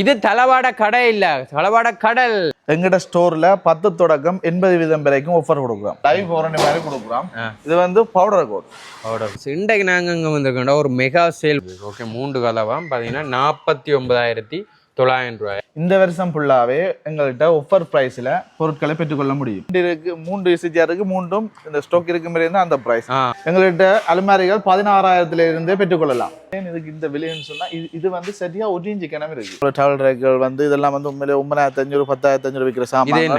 இது தளவாட கடை இல்ல தளவாட கடல். எங்கட ஸ்டோர்ல பத்து தொடக்கம் எண்பது வீதம் வரைக்கும் ஆஃபர் கொடுக்குறோம். லைவ் வாரண்டி மாதிரி கொடுக்குறோம். இது வந்து பவுடர் கோட் இன்றைக்கு நாங்கள் இங்கே வந்திருக்கோம்டா ஒரு மெகா சேல் ஓகே மூன்று கலவாம் பார்த்தீங்கன்னா நாற்பத்தி ஒன்பதாயிரத்தி தொள்ளாயிரம் ரூபாய். இந்த வருஷம் ஃபுல்லாவே எங்கள்கிட்ட ஆஃபர் பிரைஸ்ல பொருட்களை பெற்றுக்கொள்ள முடியும். இருக்கு மூன்று இசிஜியா இருக்கு மூன்றும் இந்த ஸ்டாக் இருக்க மாதிரி இருந்தா அந்த பிரைஸ் எங்கள்கிட்ட அலுமாரிகள் பதினாறாயிரத்துல இருந்தே பெற்றுக்கொள்ளலாம். இதுக்கு இந்த விலைன்னு சொன்னா இது இது வந்து சரியா ஒரு கிணம் இருக்கு? டவல் ரேக்குகள் வந்து இதெல்லாம் வந்து உண்மையிலே ஒன்பதாயிரத்தி அஞ்சூறு பத்தாயிரத்தி அஞ்சூறு விற்கிற சாமான்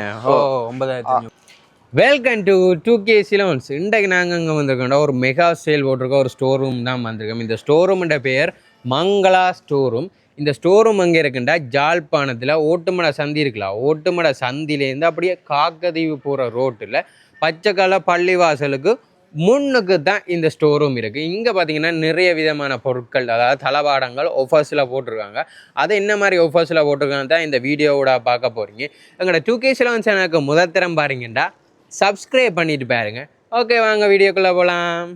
ஒன்பதாயிரத்தி welcome to two K Ceylons இன்றைக்கு நாங்கள் இங்கே வந்திருக்கோம்டா ஒரு மெகா சேல் போட்டிருக்க ஒரு ஸ்டோர் ரூம் தான் வந்திருக்கோம். இந்த ஸ்டோர் ரூம்ன்ற பெயர் மங்களா ஸ்டோர் ரூம் இந்த ஸ்டோர் ரூம் அங்கே இருக்குண்டா ஜாழ்ப்பாணத்தில் ஓட்டுமட சந்தி இருக்கலாம் ஓட்டுமட சந்திலேருந்து அப்படியே காக்கதீவு போகிற ரோட்டில் பச்சைக்கால பள்ளிவாசலுக்கு முன்னுக்கு தான் இந்த ஸ்டோர் ரூம் இருக்குது இங்கே பார்த்தீங்கன்னா நிறைய விதமான பொருட்கள் அதாவது தளவாடங்கள் ஒஃபர்ஸில் போட்டிருக்காங்க. அதை என்ன மாதிரி ஒஃபர்ஸில் போட்டிருக்காங்க தான் இந்த வீடியோவோட பார்க்க போகிறீங்க எங்களோட டூ கே சிலவன் சேனலுக்கு முதற்தரம் பாருங்கண்டா. சப்ஸ்கிரைப் பண்ணிட்டு பாருங்க. ஓகே வாங்க வீடியோக்குள்ளே போகலாம்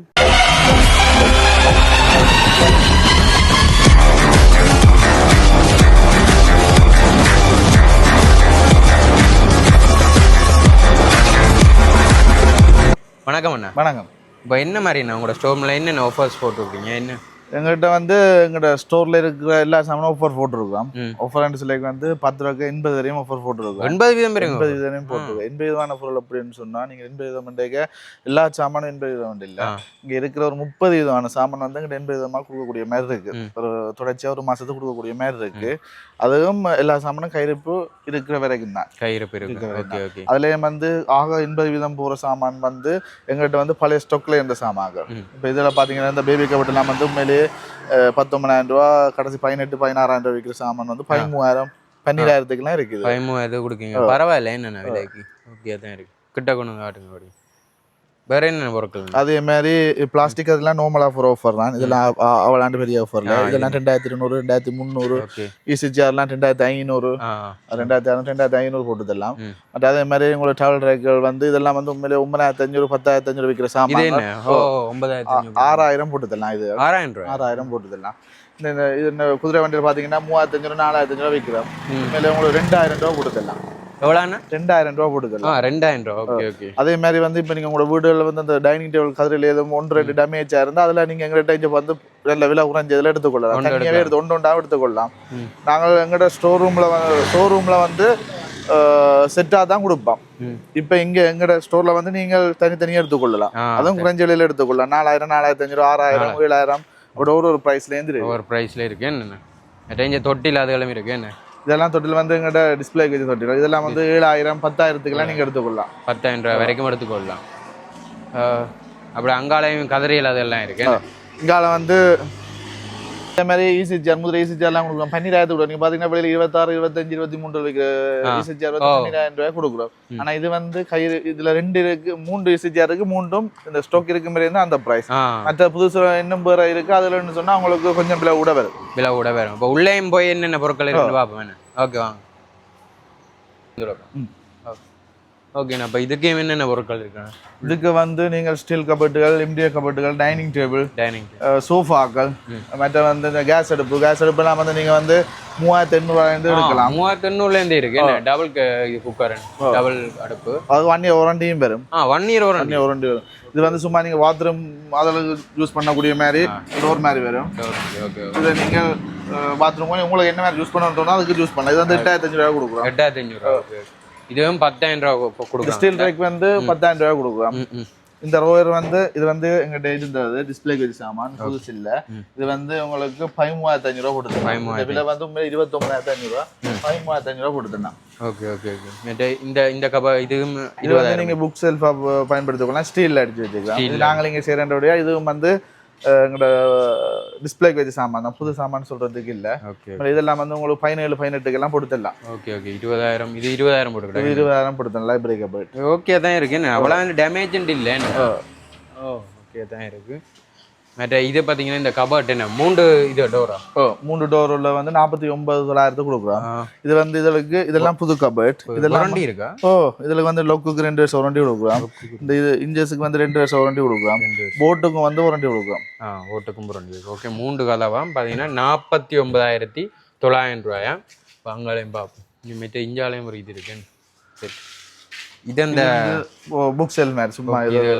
வணக்கம் அண்ணா. வணக்கம். இப்போ என்ன மாதிரி நான் உங்களோட ஸ்டோரில் என்னென்ன ஆஃபர்ஸ் போட்டிருக்கீங்க? என்ன? எங்கள்கிட்ட வந்து எங்களோட ஸ்டோர்ல இருக்கிற எல்லா சாமானும் ஆஃபர் போட்டிருக்கோம். ஆஃபர் அண்ட் சிலைக்கு வந்து பத்து ரூபாய்க்கு எண்பது வரையும் ஆஃபர் போட்டிருக்கோம். எண்பது வீதம் எண்பது விதம் போட்டிருக்கோம். எண்பது விதமான பொருள் அப்படின்னு சொன்னா நீங்க எண்பது விதம் மண்டேக்க எல்லா சாமானும் எண்பது விதம் இல்ல. இங்க இருக்கிற ஒரு முப்பது விதமான சாமான் வந்து எங்கிட்ட எண்பது விதமா கொடுக்கக்கூடிய மாதிரி இருக்கு. ம். ஒரு தொடர்ச்சியா ஒரு மாசத்துக்கு கொடுக்கக்கூடிய மாதிரி இருக்கு. அதுவும் எல்லா சாமானும் கையிருப்பு இருக்கிற வரைக்கும் தான். Okay okay. அதுலயும் வந்து ஆக எண்பது வீதம் போற சாமான் வந்து எங்கள்கிட்ட வந்து பழைய ஸ்டாக்ல இருந்த சாமான்கள். இப்போ இதில் பார்த்தீங்கன்னா இந்த பேபி கபட் எல்லாம் வந்து உண்மையிலேயே பத்தொன்பதாயிரம் ரூபா கடைசி பதினெட்டு பதினாறாயிரம் ரூபா விற்கிற சாமான் வந்து பதிமூவாயிரம் பன்னிராயிரத்துக்குலாம் இருக்குது. எது கொடுக்கீங்க. பரவாயில்ல என்னென்ன விலைக்கு? ஓகே தான் இருக்கு. கிட்ட கொண்டு வந்து காட்டுங்க அப்படி வேற என்னென்ன பொருட்கள்? அதே மாதிரி பிளாஸ்டிக் அதெல்லாம் நார்மல் ஆஃபர் ஆஃபர் தான். இதெல்லாம் அ- அ- அவ்வளாண்டு பெரிய ஆஃபர்ல ஆ, இதெல்லாம் ரெண்டாயிரத்தி இருநூறு ரெண்டாயிரத்தி முந்நூறு இசிஜிஆர்லாம் ரெண்டாயிரத்தி ஐநூறு ரெண்டாயிரத்தி அறுநூறு ரெண்டாயிரத்தி ஐநூறு போட்டுதெல்லாம். பட் அதே மாதிரி உங்களோட டவல் ரேக்குகள் வந்து இதெல்லாம் வந்து உண்மையிலே ஒன்பதாயிரத்தி அஞ்சூறு பத்தாயிரத்தி அஞ்சூறு விற்கிற சாமான். என்ன. ஆறாயிரம் போட்டுதெல்லாம் இது. ஆறாயிரம் ஆறாயிரம் போட்டுதெல்லாம். இந்த இந்த இது குதிரை வண்டியில் பார்த்தீங்கன்னா மூவாயிரத்தி அஞ்சூறு நாலாயிரத்தி அஞ்சூறு விற்கிறோம் ம். உண்மையிலே உங்களுக்கு ரெண்டாயிரம் ரூபா கொடுத்துடலாம் எவ்வளோண்ணா? ரெண்டாயிரம் ரூபா போட்டுதல்லாம் ஆ ரெண்டாயிரம் ரூபா. Okay okay. அதே மாதிரி வந்து இப்போ நீங்கள் உங்களோட வீடுகளில் வந்து அந்த டைனிங் டேபிள் கதிரையில் எதுவும் ஒன்று ரெண்டு டேமேஜாக இருந்தால் அதில் நீங்கள் எங்கள்கிட்ட இங்கே வந்து நல்ல விலை குறைஞ்சதில் எடுத்துக்கொள்ளலாம். தனியாகவே எடுத்து ஒன்று ஒன்றாக எடுத்துக்கொள்ளலாம். நாங்கள் எங்களோட ஸ்டோர் ரூமில் ஸ்டோர் ரூமில் வந்து செட்டாக தான் கொடுப்போம். இப்போ இங்கே எங்களோட ஸ்டோரில் வந்து நீங்கள் தனித்தனியாக எடுத்துக்கொள்ளலாம். அதுவும் குறைஞ்ச விலையில் எடுத்துக்கொள்ளலாம். நாலாயிரம் நாலாயிரத்தி அஞ்சூறு ஆறாயிரம் ஏழாயிரம். அப்படி ஒரு ஒரு ப்ரைஸ்லேருந்து ஒவ்வொரு ப்ரைஸில் இருக்கு. ரேஞ்ச தொட்டில் அதுகளும் இருக்கு என்ன? இதெல்லாம் தொட்டில் வந்து எங்கள்கிட்ட டிஸ்பிளே வச்சு தொட்டில். இதெல்லாம் வந்து ஏழாயிரம் பத்தாயிரத்துக்கெல்லாம் நீங்கள் எடுத்துக்கொள்ளலாம். பத்தாயிரம் ரூபாய் வரைக்கும் எடுத்துக்கொள்ளலாம். ஆ, அப்படி அங்காளையும் கதிரையில் அதெல்லாம் இருக்கு? இங்கால வந்து இந்த மாதிரி இசிஜிஆர் முதல் இசிஜிஆர் எல்லாம் கொடுக்குறோம். பன்னிராயிரத்து கூட நீங்க பாத்தீங்கன்னா வெளியில இருபத்தாறு இருபத்தஞ்சு இருபத்தி மூன்று வைக்கிற. இசிஜிஆர் வந்து. பன்னிராயிரம் ரூபாய் கொடுக்குறோம். ம். ஆனா இது வந்து கயிறு இதுல ரெண்டு இருக்கு மூன்று இசிஜிஆர் இருக்கு மூன்றும் இந்த ஸ்டாக் இருக்கு மாதிரி இருந்தா அந்த பிரைஸ் மற்ற புதுசு இன்னும் வேற இருக்கு அதுல சொன்னா உங்களுக்கு கொஞ்சம் விலை கூட வரும். விலை கூட வரும். இப்போ உள்ளேயும் போய் என்னென்ன பொருட்கள் இருக்குன்னு பார்ப்போம் என்ன? ஓகே வாங்க. ம். ஓகேண்ணா இப்போ இதுக்கு என்னென்ன பொருட்கள் இருக்குண்ணா இதுக்கு வந்து நீங்கள் ஸ்டீல் கபட்டுகள் எம்டிஏ கபட்டுகள் டைனிங் டேபிள் டைனிங் சோஃபாக்கள். மற்ற வந்து இந்த கேஸ் அடுப்பு கேஸ் அடுப்புலாம் வந்து நீங்க வந்து மூவாயிரத்தி எண்ணூறுவாயிருந்து எடுக்கலாம். மூவாயிரத்தி எண்ணூறுலேருந்து இருக்கு. டபுள் குக்கர் டபுள் அடுப்பு. அது ஒன் இயர் வாரண்டியும் வரும். ஆ ஒன் இயர் தண்ணி உருண்டி வரும். இது வந்து சும்மா நீங்க பாத்ரூம் அதில் யூஸ் பண்ணக்கூடிய மாதிரி டோர் மாதிரி வரும். ஓகே ஓகே இதை நீங்க பாத்ரூம் உங்களுக்கு என்ன மாதிரி யூஸ் பண்ணணும் அதுக்கு யூஸ் பண்ணலாம். இது வந்து எட்டாயிரத்தி அஞ்சு ரூபா கொடுக்குறோம். எட்டாயிரத்தி அஞ்சூறு ஓகே இதுவும் பத்தாயிரம் ரூபா இந்த கொடுக்கலாம் ஸ்டீல் ரேக் வந்து பத்தாயிரம் ரூபாய் கொடுக்குறோம் ம் ம். இந்த ரோயர் வந்து இது வந்து எங்கிட்ட இருந்தது? டிஸ்பிளேக்கு வச்சு சாமான் புதுசு இல்ல. இது வந்து உங்களுக்கு பதிமூவாயிரத்தி அஞ்சு ரூபா இந்த பதிமூவாயிரத்தி விலை வந்து உண்மையில இருபத்தொன்பதாயிரத்தி அஞ்சு ரூபா பதிமூவாயிரத்தி அஞ்சு ரூபா கொடுத்துருந்தேன் ஓகே ஓகே ஓகே இந்த இந்த கப இதுவும் இது வந்து நீங்க புக் செல்ஃபா பயன்படுத்திக்கலாம் ஸ்டீல்ல அடிச்சு வச்சுக்கலாம். Steel இது நாங்கள் இங்க செய்யறோடைய இதுவும் வந்து எங்களோட டிஸ்பிளேக்கு வச்ச சாமான் தான். புது சாமான் சொல்றதுக்கு இல்ல. இதெல்லாம் வந்து உங்களுக்கு பதினேழு பதினெட்டுக்கெல்லாம் கொடுத்துடலாம். ஓகே ஓகே இருபதாயிரம் இது இருபதாயிரம் போட்டுக்கிட்டேன். இருபதாயிரம் கொடுத்தோம் லைப்ரரி கபட் ஓகே தான் இருக்கு. அவ்வளோ டேமேஜ் இல்லை ஓ. ஓகே தான் இருக்கு. மற்ற இது பார்த்தீங்கன்னா இந்த கபர்ட் என்ன? மூன்று இது டோரா ஓ மூணு டோர் உள்ள வந்து நாற்பத்தி ஒன்பது தொள்ளாயிரத்து கொடுக்குறோம் இது வந்து இதுக்கு இதெல்லாம் புது கபட் இதெல்லாம் வாரண்டி இருக்கா? ஓ இதுல வந்து லொக்குக்கு ரெண்டு வருஷம் வாரண்டி கொடுக்குறோம் இந்த இது இன்ஜஸுக்கு வந்து ரெண்டு வருஷம் வாரண்டி கொடுக்குறோம் போட்டுக்கும் வந்து வாரண்டி கொடுக்குறோம் ஆ ஓட்டுக்கும் புரண்டி ஓகே மூன்று கலவாம் பார்த்தீங்கன்னா நாற்பத்தி ஒன்பதாயிரத்தி தொள்ளாயிரம் ரூபாயா? இப்போ அங்காலையும் பார்ப்போம் இனிமேட்டு இஞ்சாலையும் ஒரு இது இருக்குன்னு. சரி. இது அந்த புக் செல் மாதிரி சும்மா ஒரு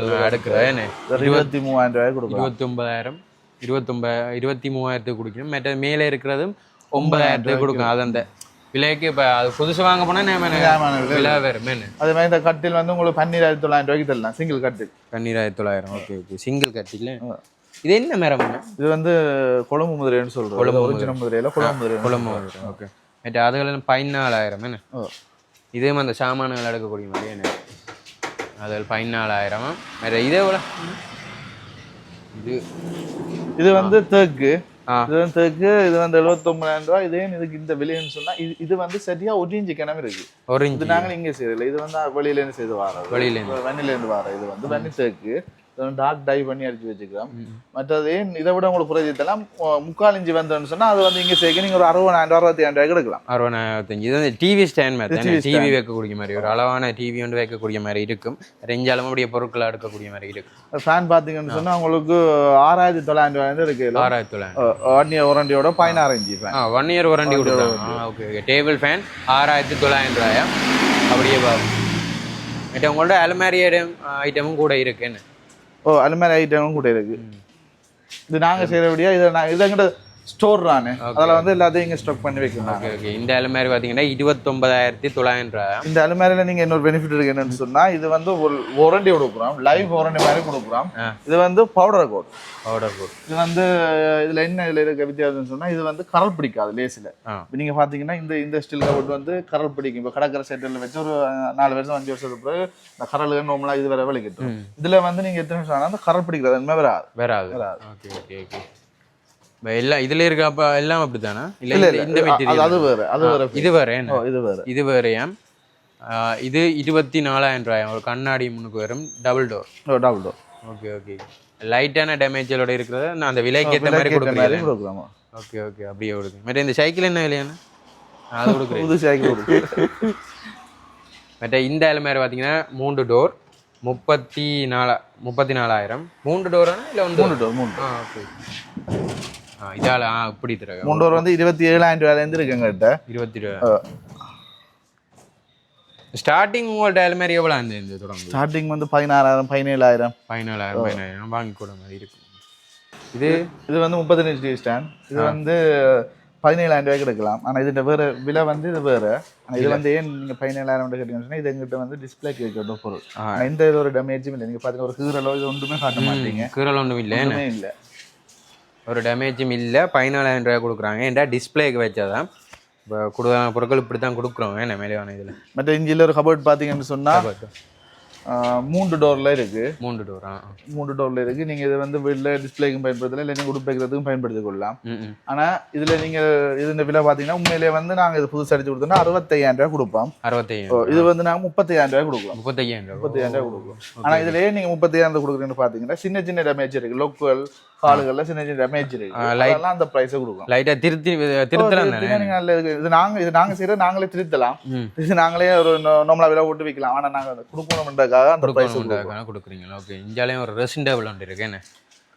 இருபத்தி மூவாயிரம் ரூபாய் கொடுக்கலாம் இருபத்தி ஒன்பதாயிரம் இருபத்தொம்ப இருபத்தி மூவாயிரத்துக்கு கொடுக்கணும் மற்ற மேலே இருக்கிறதும் ஒன்பதாயிரத்துக்கு கொடுக்கணும் அது அந்த விலைக்கு இப்போ அது புதுசு வாங்க போனால் விலை. வேறு மேனு அதே மாதிரி இந்த கட்டில் வந்து உங்களுக்கு பன்னீராயிரத்தி தொள்ளாயிரம் ரூபாய்க்கு தரலாம் சிங்கிள் கட்டில் பன்னீராயிரத்தி தொள்ளாயிரம் ஓகே ஓகே சிங்கிள் கட்டில இது என்ன மரம் இது வந்து கொழும்பு முதிரைன்னு சொல்றோம் கொழும்பு ஒரிஜினல் முதிரையில கொழும்பு முதிரை குழம்பு ஓகே மற்ற அதுகளும் பதினாலாயிரம் என்ன ஓ. இதுவும் அந்த சாமான்கள் எடுக்கக்கூடிய மாதிரி என்ன? அதில் பதினாலாயிரம். வேற இதே போல. இது. இது வந்து தேக்கு. இது வந்து தேக்கு இது வந்து எழுபத்தொன்பதாயிரம் ரூபாய். இதே இதுக்கு இந்த விலைன்னு சொன்னா இது இது வந்து சரியா ஒரு இன்ச்சு கிணம் இருக்கு. ஒரு இது இன்ச்சு நாங்கள் இங்கே செய்யல இது வந்து வெளியில இருந்து செய்து வரோம் வெளியில இருந்து. வண்ணில இருந்து வர இது வந்து வன்னி தேக்கு டார்க் டை பண்ணி அடிச்சு வச்சுக்கிறோம். மற்றது இதை விட உங்களுக்கு புரட்சித்தெல்லாம் முக்கால் இஞ்சி வந்தோன்னு சொன்னா அது வந்து இங்கே சேர்க்க நீங்க ஒரு அறுபதாயிரம் ரூபா அறுபத்தி ரூபாய்க்கு எடுக்கலாம். அறுபதாயிரத்தஞ்சு இது வந்து டிவி ஸ்டாண்ட் மாதிரி டிவி வைக்கக்கூடிய மாதிரி ஒரு அளவான டிவி வந்து வைக்கக்கூடிய மாதிரி இருக்கும். ரெஞ்சாலும் அப்படியே பொருட்களை எடுக்கக்கூடிய மாதிரி இருக்கும். ஃபேன் பாத்தீங்கன்னு சொன்னா உங்களுக்கு ஆறாயிரத்தி தொள்ளாயிரம் ரூபாய் இருக்கு. ஆறாயிரத்தி தொள்ளாயிரம். ஒன் இயர் ஒரண்டியோட பதினாறு inch fan one year warranty கொடுக்குறாங்க ஓகே ஓகே டேபிள் ஃபேன் ஆறாயிரத்தி தொள்ளாயிரம் ரூபாயா? அப்படியே பாருங்க. மற்ற உங்களோட அலுமாரி ஐட்டம் ஐட்டமும் கூட இருக்குன்னு ஓ அது மாதிரி ஐட்டமும் கூட இருக்கு. இது நாங்க செய்யறபடியா இதை நான் இது எங்கிட்ட ஸ்டோர் தானே? அதில் வந்து எல்லாத்தையும் இங்கே ஸ்டாக் பண்ணி வைக்கணும் ஓகே ஓகே இந்த அலுமாரி பார்த்தீங்கன்னா இருபத்தொன்பதாயிரத்தி தொள்ளாயிரம் ரூபாயா இந்த அலுமாரியில் நீங்க இன்னொரு பெனிஃபிட் இருக்கு என்னன்னு சொன்னா இது வந்து ஒரு வாரண்டி கொடுக்குறோம். லைவ் வாரண்டி மாதிரி கொடுக்குறோம். இது வந்து பவுடர் கோட் பவுடர் போட் இது வந்து இதுல என்ன இதுல இருக்க வித்தியாசம்னு சொன்னா இது வந்து கரல் பிடிக்காது லேசில் ஆ. இப்போ நீங்க பாத்தீங்கன்னா இந்த இந்த ஸ்டீல் கபோர்ட் வந்து கரல் பிடிக்கும். இப்போ கடற்கரை செட்டில் வச்சு ஒரு நாலு வருஷம் அஞ்சு வருஷத்துக்கு பிறகு இந்த கரலுக்கு நார்மலா இது வர வலிக்கட்டும் இதுல வந்து நீங்க எத்தனை வருஷம் ஆனா அந்த கரல் பிடிக்கிறது உண்மை வராது. வராது. வராது. ஓகே ஓகே ஓகே எல்லாம் இதுல இருக்க அப்ப எல்லாம் அப்படித்தானா? இல்ல இல்ல இந்த- மெட்டீரியல் அது வேற அது வேற இது வேற இது வேற. இது வேறையாம் இது இருபத்தி நாலாயிரம் ரூபாய்? ஒரு கண்ணாடி முன்னுக்கு வரும் டபுள் டோர் ஓ டபுள் டோர் ஓகே ஓகே. லைட்டான டேமேஜோட இருக்கிறத நான் அந்த விலைக்கு ஏற்ற மாதிரி கொடுக்குறேன் ஓகே ஓகே அப்படியே கொடுக்கு மற்ற இந்த சைக்கிள் என்ன விலையானு அது கொடுக்குறேன் புது சைக்கிள் கொடுக்கு மற்ற இந்த அலுமாரி பார்த்தீங்கன்னா மூன்று டோர் முப்பத்தி நாலா முப்பத்தி நாலாயிரம். மூன்று டோரானா இல்லை வந்து மூணு டோர் மூணு ஆ ஓகே. இதால இப்படி தர. மூணு டோர் வந்து இருபத்தி ஏழாயிரம் ரூபாயில இருந்து இருக்கு எங்ககிட்ட இருபத்தி ரூபா ஸ்டார்டிங் உங்கள்ட்ட அலுமாரி எவ்வளோ அந்த இந்த தொடங்கு ஸ்டார்டிங் வந்து பதினாறாயிரம் பதினேழாயிரம். பதினாலாயிரம் பதினாயிரம். வாங்கி கூட மாதிரி இருக்கும் இது? இது வந்து முப்பத்தஞ்சு டிவி ஸ்டாண்ட் இது வந்து பதினேழாயிரம் ரூபாய்க்கு எடுக்கலாம். ஆனா இதுல வேற விலை வந்து இது வேற. ஆனா இது வந்து ஏன் நீங்க பதினேழாயிரம் கேட்டீங்கன்னு சொன்னா இது எங்கிட்ட வந்து டிஸ்பிளேக்கு வைக்கிற பொருள். எந்த இது ஒரு டேமேஜும் இல்லை. நீங்க பாத்தீங்கன்னா ஒரு கீரலோ இது ஒன்றுமே காட்ட மாட்டீங்க. கீரல் ஒன்றும் இல்லை இல்லை. ஒரு டேமேஜும் இல்லை பதினாலாயிரம் ரூபாய் கொடுக்குறாங்க. ஏன்டா டிஸ்பிளேக்கு வச்சாதான்? இப்போ கொடுக்குற பொருட்கள் இப்படி தான் கொடுக்குறோம் என்ன மேலேவான இதில் மற்ற இஞ்சில ஒரு கபோர்ட் பாத்தீங்கன்னு சொன்னா ஆ, மூன்று டோர்ல இருக்கு. மூன்று டோர். மூன்று டோர்ல இருக்கு. நீங்க இது வந்து வீட்டுல டிஸ்பிளேக்கும் பயன்படுத்தலாம் இல்லை நீங்க உடுப்பைக்கிறதுக்கும் பயன்படுத்திக் கொள்ளலாம் ம் ம். ஆனா இதுல நீங்க இது இந்த விலை பாத்தீங்கன்னா உண்மையிலேயே வந்து நாங்க இது புதுசு அடிச்சு கொடுத்தோம்னா அறுபத்தையாயிரம் ரூபாய் கொடுப்போம். அறுபத்தையாயிரம் இது வந்து நாங்க முப்பத்தையாயிரம் ரூபாய் கொடுக்கலாம் முப்பத்தையாயிரம் ரூபா முப்பத்தையாயிரம் ரூபாய் கொடுக்கலாம் ஆனா இதுலயே நீங்க முப்பத்தையாயிரம் ரூபாய் கொடுக்குறீங்கன்னு பாத்தீங்கன்னா சின்ன சின்ன டேமேஜ் இருக்கு. லோக்கல் காலுகள்ல சின்ன சின்ன டேமேஜ் இருக்கு. அந்த பிரைஸை கொடுக்கலாம் லைட்டாக திருத்தி திருத்தலாம் இது நாங்க இது நாங்க செய்யறது நாங்களே திருத்தலாம். இது நாங்களே ஒரு நார்மலா விலை போட்டு விற்கலாம். ஆனா நாங்க அதை கொடுக்கணும்ன்றதுக்காக அந்த பிரைஸ் கொடுக்குறீங்களா? ஓகே. இந்தியாலையும் ஒரு ரெசின் டேபிள் ஒன்று இருக்கு. என்ன?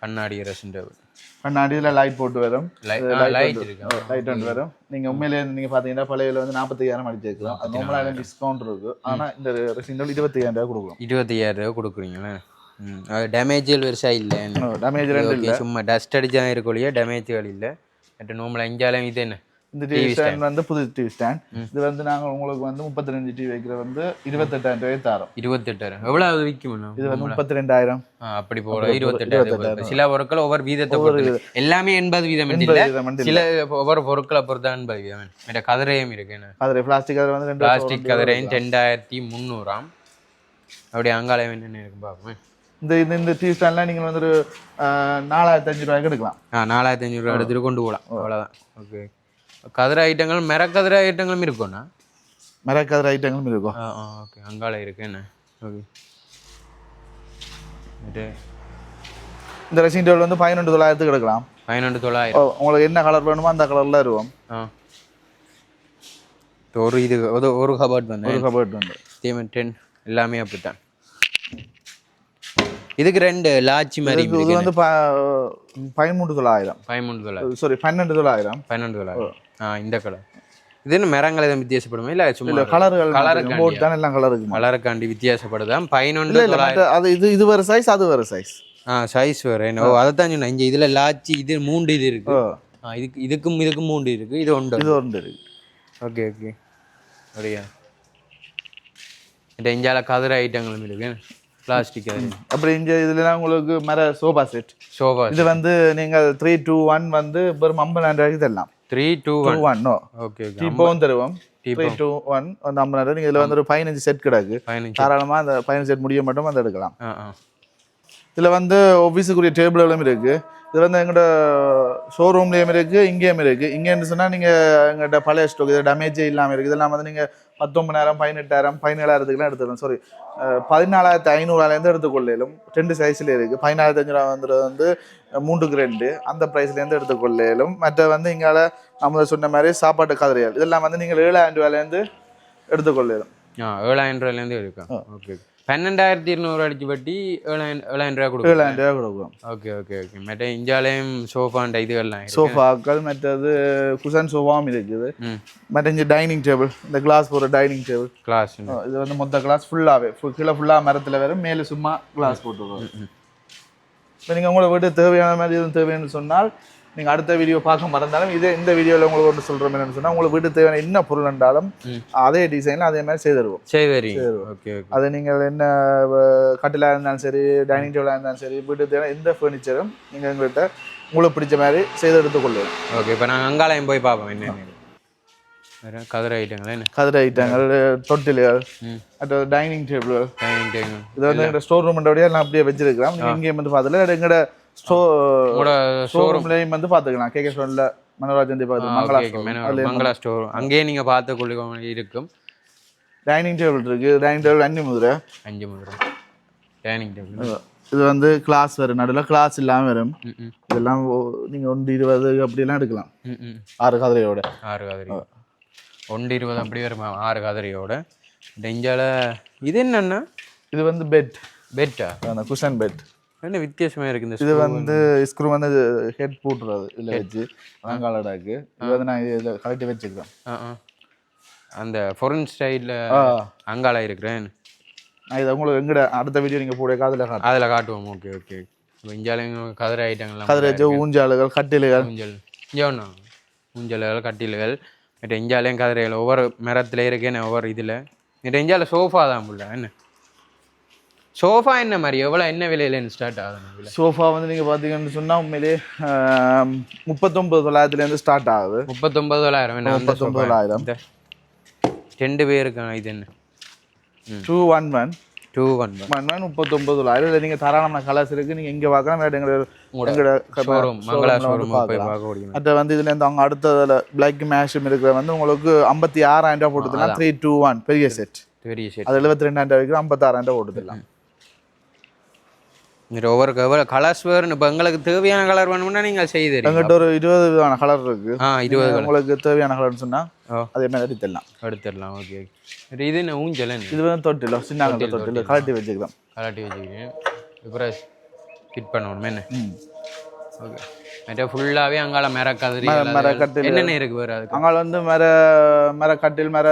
கண்ணாடி ரெசின் டேபிள் கண்ணாடி இதுல லைட் போட்டு வரும். லைட் ஒன்று வரும். நீங்க உண்மையிலேயே நீங்க பாத்தீங்கன்னா பழைய வந்து நாற்பத்தையாயிரம் அடிச்சு வைக்கலாம் அது நார்மலாக டிஸ்கவுண்ட் இருக்கு. ஆனா இந்த ரெசிண்டல் இருபத்தையாயிரம் ரூபாய் கொடுக்கலாம் இருபத்தையாயிரம் ரூபா கொடுக்குறீங்களா? டேமேஜ்கள் பெருசாக இல்லை. டேமேஜ் ஓகே சும்மா டஸ்ட் அடிச்சா இருக்கொழிய டேமேஜ்கள் இல்லை. பட் நார்மலாக இந்தியாலையும் இது என்ன? இந்த டிவி ஸ்டாண்ட் வந்து புது டிவி ஸ்டாண்ட் இது வந்து நாங்க உங்களுக்கு வந்து முப்பத்தி ரெண்டு டிவி வைக்கிற வந்து இருபத்தெட்டாயிரம் ரூபாய் தரோம். இருபத்தெட்டாயிரம். எவ்வளோ அது விற்கும் இது வந்து முப்பத்தி ரெண்டாயிரம் அப்படி போல இருபத்தெட்டாயிரம் சில பொருட்கள் ஒவ்வொரு வீதத்தை பொறுத்து எல்லாமே எண்பது வீதம் சில ஒவ்வொரு பொருட்களை பொறுத்தா எண்பது வீதம். கதிரையும் இருக்கு அது பிளாஸ்டிக் அது வந்து ரெண்டு பிளாஸ்டிக் கதிரையும் ரெண்டாயிரத்தி முந்நூறாம். அப்படியே அங்காளம் என்னென்ன இருக்கு பார்ப்போம் இந்த இந்த இந்த டிவி ஸ்டாண்ட்லாம் நீங்க வந்து ஒரு நாலாயிரத்தி அஞ்சு ரூபாய்க்கு எடுக்கலாம். ஆ நாலாயிரத்தி அஞ்சூறுரூவா எடுத்துட்டு கொண்டு போகலாம். அவ்வளோதான் ஓகே கதிரை ஐட்டங்கள் மரக்கதிரை ஐட்டங்களும் இருக்கும்ண்ணா மிரக்கதிர ஐட்டங்களும் இருக்கும் ஓகே. அங்காள இருக்கு என்ன? ஓகே. இந்த ரெசிங் டேபிள் வந்து பதினெண்டு தொள்ளாயிரத்துக்கு எடுக்கலாம். பதினெண்டு தொள்ளாயிரம். உங்களுக்கு என்ன கலர் வேணுமோ அந்த கலர்ல இருக்கும். ஒரு இது ஒரு ஒரு கபோர்ட் வந்து ஒரு கபோர்ட் வந்து தேவன் டென் எல்லாமே அப்படித்தான். இதுக்கு ரெண்டு லாச்சி மாதிரி இது வந்து பதிமூன்று தொள்ளாயிரம். பதிமூணு தொள்ளாயிரம். சாரி பன்னெண்டு தொள்ளாயிரம். பன்னெண்டு தொள்ளாயிரம். இந்த கலர் இது என்ன மரங்கள் எதுவும் வித்தியாசப்படுமா? இல்லை சும்மா கலர்கள் கலருக்காண்டியா? போட் தான் எல்லாம் கலருக்கு கலருக்காண்டி வித்தியாசப்படுதான் பதினொன்று அது இது இது வேற சைஸ் அது வேற சைஸ் ஆ சைஸ் வேறு. என்ன அதை தான் சொன்னேன். இங்கே இதில் லாச்சி இது மூண்டு இது இருக்கு. இதுக்கு இதுக்கும் இதுக்கும் மூண்டு இருக்கு. இது ஒன்று இது ஒன்று இருக்கு. Okay okay. அப்படியா? இந்த இஞ்சால கதிர ஐட்டங்களும் இருக்கு. பிளாஸ்டிக் அப்புறம் இங்க இதுல உங்களுக்கு மர சோபா செட் சோஃபா இது வந்து நீங்கள் த்ரீ டூ ஒன் வந்து வெறும் ஐம்பதாயிரம் ரூபாய்க்கு தரலாம். Three two two one okay டீப்போவும் தருவோம். த்ரீ டூ ஒன் வந்து ஐம்பதாயிரம் நீங்கள் இதில் வந்து ஒரு பதினஞ்சு செட் கிடக்கு. பதினஞ்சு தாராளமா அந்த பதினஞ்சு செட் முடிய மட்டும் வந்து எடுக்கலாம். இதில் வந்து ஆஃபீஸுக்குரிய டேபிள்களும் இருக்கு. இது வந்து எங்களோட ஷோரூம்லேயும் இருக்கு இங்கேயும் இருக்கு. இங்கேன்னு சொன்னால் நீங்கள் எங்கள்கிட்ட பழைய ஸ்டாக் இது டேமேஜே இல்லாமல் இருக்குது இதெல்லாம் வந்து நீங்கள் பத்தொன்பதாயிரம் பதினெட்டாயிரம் பதினேழாயிரத்துக்குலாம் எடுத்துக்கலாம். சாரி பதினாலாயிரத்து ஐநூறுலேருந்து எடுத்துக்கொள்ளையிலும் ரெண்டு சைஸில் இருக்குது பதினாயிரத்தி அஞ்சூறுவா வந்துடுறது வந்து மூன்றுக்கு ரெண்டு. அந்த ப்ரைஸ்லேருந்து எடுத்துக்கொள்ளையிலும். மற்ற வந்து இங்கால நம்ம சொன்ன மாதிரி சாப்பாட்டு கதிரைகள் இதெல்லாம் வந்து நீங்கள் ஏழாயிரம் ரூபாயிலேருந்து எடுத்துக்கொள்ளையிலும். ஏழாயிரம் ரூபாயிலேருந்து இருக்கா ஓகே பன்னெண்டாயிரத்தி இருநூறு அடிச்சு வட்டி ஏழாயிரம் ஏழாயிரம் ரூபா கொடுக்கும். ஏழாயிரம் ரூபாய் கொடுக்கும். ஓகே ஓகே ஓகே மற்ற இஞ்சாலையும் சோஃபாண்ட இதுகள்லாம். சோஃபாக்கள் மற்றது குஷன் சோஃபாவும் இருக்குது. மற்ற இங்கே டைனிங் டேபிள் இந்த கிளாஸ் போகிற டைனிங் டேபிள் கிளாஸ் இது வந்து மொத்த கிளாஸ் ஃபுல்லாகவே ஃபுல் கீழே ஃபுல்லாக மரத்தில் வரும் மேலே சும்மா கிளாஸ் போட்டுருக்கோம் இப்போ நீங்கள் உங்களை வீட்டு தேவையான மாதிரி எதுவும் தேவைன்னு சொன்னால் நீங்கள் அடுத்த வீடியோ பார்க்க மறந்தாலும் இதே இந்த வீடியோவில் உங்களுக்கு ஒன்று சொல்கிறோம் என்னன்னு சொன்னால் உங்களுக்கு வீட்டு தேவையான என்ன பொருள் என்றாலும் அதே டிசைனில் அதே மாதிரி செய்து தருவோம் சரி ஓகே அது நீங்கள் என்ன கட்டிலாக இருந்தாலும் சரி டைனிங் டேபிளாக இருந்தாலும் சரி வீட்டு தேவையான எந்த ஃபர்னிச்சரும் நீங்கள் எங்கள்கிட்ட உங்களுக்கு பிடிச்ச மாதிரி செய்து எடுத்துக்கொள்ளலாம் ஓகே இப்போ நாங்கள் அங்காலயம் போய் பார்ப்போம் என்ன கதிரை ஐட்டங்களா என்ன? கதிரை ஐட்டங்கள் தொட்டில்கள் அடுத்தது டைனிங் டேபிள்கள் டைனிங் டேபிள் இது வந்து எங்களோட ஸ்டோர் ரூம் எல்லாம் அப்படியே வச்சிருக்கலாம் நீங்க இங்கேயும் வந்து பார்த்துல எங்களோட ஸ்டோ உங்களோட ஸ்டோர் ரூம்லயும் வந்து பார்த்துக்கலாம். கேகே ஸ்டோன்ல மனோராஜ் வந்து பார்த்து மங்களா மங்களா ஸ்டோர் அங்கேயே நீங்கள் பார்த்து கொள்ளுங்க இருக்கும். டைனிங் டேபிள் இருக்கு. டைனிங் டேபிள் அஞ்சு முதிரை. அஞ்சு முதல் டைனிங் டேபிள் இது வந்து கிளாஸ் வரும். நடுவில் கிளாஸ் இல்லாம வரும். இதெல்லாம் ஓ- நீங்க ஒன்று இருபது அப்படிலாம் எடுக்கலாம். ஆறு கதிரையோட ஆறு கதிரி ஒன்று இருபது அப்படி வருமா? ஆறு கதிரியோட டெஞ்சால இது என்னன்னா? இது வந்து பெட் பெட்டா அந்த குஷன் பெட் என்ன வித்தியாசமா இருக்கு இந்த இது வந்து ஸ்க்ரூ வந்து ஹெட் போட்டுறது இதில் வச்சு அங்காலடாக்கு இது வந்து நான் இதில் கழட்டி வச்சுக்கிறேன் அந்த ஃபொரன் ஸ்டைலில் அங்கால இருக்கிறேன். நான் இதை உங்களுக்கு எங்கட அடுத்த வீடியோ நீங்கள் போட காதில் காட்டுறேன். அதில் காட்டுவோம். Okay okay. இஞ்சாலையும் கதிரை ஐட்டங்கள்லாம் கதிரை வச்சு ஊஞ்சாலுகள் கட்டிலுகள். ஊஞ்சல். ஒன்றா ஊஞ்சல்கள் கட்டில்கள். மற்ற இஞ்சாலையும் கதிரைகள் ஒவ்வொரு மரத்தில் இருக்கேன்னு ஒவ்வொரு இதில். மற்ற இஞ்சால சோஃபா தான் புள்ள. என்ன? சோஃபா என்ன மாதிரி? எவ்வளோ என்ன விலையிலேருந்து ஸ்டார்ட் ஆகுது? இதில் சோஃபா வந்து நீங்கள் பார்த்தீங்கன்னு சொன்னால் உண்மையிலே ஆம், முப்பத்தொன்பது தொள்ளாயிரத்துலேருந்து ஸ்டார்ட் ஆகுது முப்பத்தொம்பது தொள்ளாயிரம் என்ன sofa? தொள்ளாயிரம் ரெண்டு பேருக்கு இது என்ன? Two one one two one one one முப்பத்தொன்பது தொள்ளாயிரம் இல்லை நீங்கள் தாராளமான கலர்ஸ் இருக்குது நீங்கள் இங்கே பார்க்கலாம். எங்களோட ல வந்து வந்து இதுலேருந்து அவங்க அடுத்ததில் பிளாக் மேஷும் இருக்கிற வந்து உங்களுக்கு ஐம்பத்தி ஆறாயிரம் ரூபா போட்டுக்கலாம் த்ரீ டூ ஒன் பெரிய செட் பெரிய ஷேட் அது எழுபத்தி ரெண்டாயிரம் ரூபாய்க்கு ஐம்பத்தாறாயிரம் ரூபா போட்டுக்கலாம் ஒவ்வொரு எவ்வளோ கலர்ஸ் வேறு இப்போ எங்களுக்கு தேவையான கலர் வேணும்னா நீங்கள் செய்து. எங்கிட்ட ஒரு இருபது விதமான கலர் இருக்கு. ஆ இருபது உங்களுக்கு தேவையான கலர்னு சொன்னால் அதே மாதிரி எடுத்துடலாம். எடுத்துடலாம் ஓகே ஓகே. இது என்ன ஊஞ்சல் இது வந்து தொட்டில் சின்ன தொட்டில் கலட்டி வச்சுக்கலாம் கலாட்டி வச்சுக்கிறேன் அப்புறம் ஃபிட் பண்ணணும் என்ன? ஓகே. மற்ற ஃபுல்லாகவே அங்கால மரக்கதிரி மரக்கட்டில். என்னென்ன இருக்கு வேறு அதுக்கு? அங்கே வந்து மர மர கட்டில் மர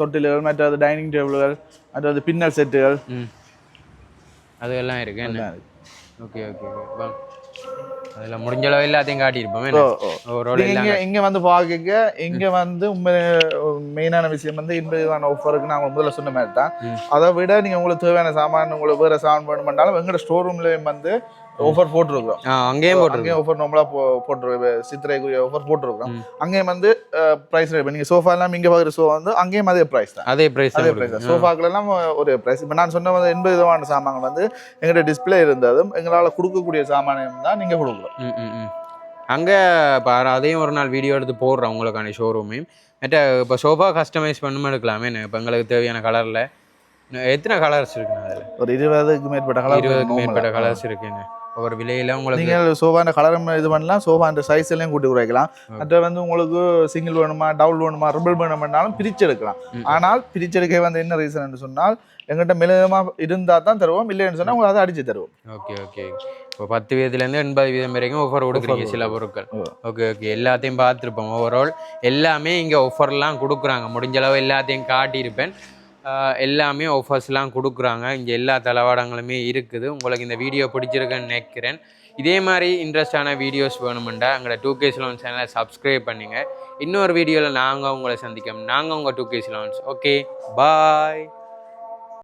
தொட்டில்கள் மற்றது டைனிங் டேபிள்கள் மற்றது பின்னல் செட்டுகள். ம். அதெல்லாம் இருக்கு என்ன? எல்லாம் இருக்கு. ஓகே ஓகே ஓகே அதில் முடிஞ்ச அளவு எல்லாத்தையும் காட்டியிருப்போம். இங்க வந்து பாக்க இங்க வந்து உண்மை மெயினான விஷயம் வந்து இன்பமான ஆஃபருக்கு நான் முதல்ல சொன்ன மாதிரி தான். அதை விட நீங்க உங்களுக்கு தேவையான சாமான் உங்களுக்கு வேற சாமான் வேணுமென்றாலும் எங்களோட ஸ்டோர் ரூம்லயும் வந்து ஆஃபர் போட்டிருக்கிறோம். அங்கேயும் போட்டிருக்கு அங்கேயும் ஆஃபர் நம்மளா போட்டுருக்கோம் சித்திரைக்குரிய ஆஃபர் போட்டிருக்கிறோம். அங்கேயும் வந்து பிரைஸ் ரேட் நீங்க சோஃபா எல்லாம் இங்க பாக்குற சோஃபா வந்து அங்கேயும் அதே பிரைஸ் தான். அதே ப்ரைஸ் அதே பிரைஸ் தான். சோஃபாக்கள் எல்லாம் ஒரு பிரைஸ் இப்போ நான் சொன்ன வந்து எண்பது விதமான சாமான்கள் வந்து எங்கள்கிட்ட டிஸ்பிளே இருந்ததும் எங்களால் கொடுக்கக்கூடிய சாமானியம் தான் நீங்க கொடுக்கலாம். ம் ம் ம். அங்கே இப்போ அதையும் ஒரு நாள் வீடியோ எடுத்து போடுறோம் உங்களுக்கான ஷோரூமையும் மற்ற இப்போ சோஃபா கஸ்டமைஸ் பண்ணுமா எடுக்கலாமே இப்போ எங்களுக்கு தேவையான கலரில் எத்தனை கலர்ஸ் இருக்குண்ணா அதில்? ஒரு இருபதுக்கு மேற்பட்ட கலர் இருபதுக்கு மேற்பட்ட கலர்ஸ் இருக்குன்னு. ஒவ்வொரு விலையில உங்களுக்கு நீங்கள் சோஃபாண்ட கலரும் இது பண்ணலாம் சோஃபாண்ட சைஸ் எல்லாம் கூட்டி குறைக்கலாம் மற்ற வந்து உங்களுக்கு சிங்கிள் வேணுமா டபுள் வேணுமா ரிபிள் வேணுமானாலும் பிரிச்சு எடுக்கலாம். ஆனால் பிரிச்செடுக்க வந்து என்ன ரீசன் சொன்னால் எங்கிட்ட மிளகமா இருந்தா தான் தருவோம் இல்லைன்னு சொன்னா உங்களுக்கு அதை அடிச்சு தருவோம். Okay okay. இப்போ பத்து வீதத்துலேருந்து எண்பது வீதம் வரைக்கும் ஆஃபர் கொடுக்குறீங்க சில பொருட்கள். Okay okay. எல்லாத்தையும் பார்த்துருப்போம். ஓவரால் எல்லாமே இங்கே ஆஃபர்லாம் கொடுக்குறாங்க. முடிஞ்ச அளவு எல்லாத்தையும் காட்டியிருப்பேன். எல்லாமே ஆஃபர்ஸ்லாம் கொடுக்குறாங்க. இங்கே எல்லா தளவாடங்களுமே இருக்குது. உங்களுக்கு இந்த வீடியோ பிடிச்சிருக்குன்னு நினைக்கிறேன். இதே மாதிரி இன்ட்ரெஸ்டான வீடியோஸ் வேணுமெண்டா எங்களோட டூ கேஸ் சிலோன் சேனலை சப்ஸ்கிரைப் பண்ணுங்கள் இன்னொரு வீடியோவில் நாங்கள் உங்களை சந்திக்கோம். நாங்கள் உங்கள் two case loans okay bye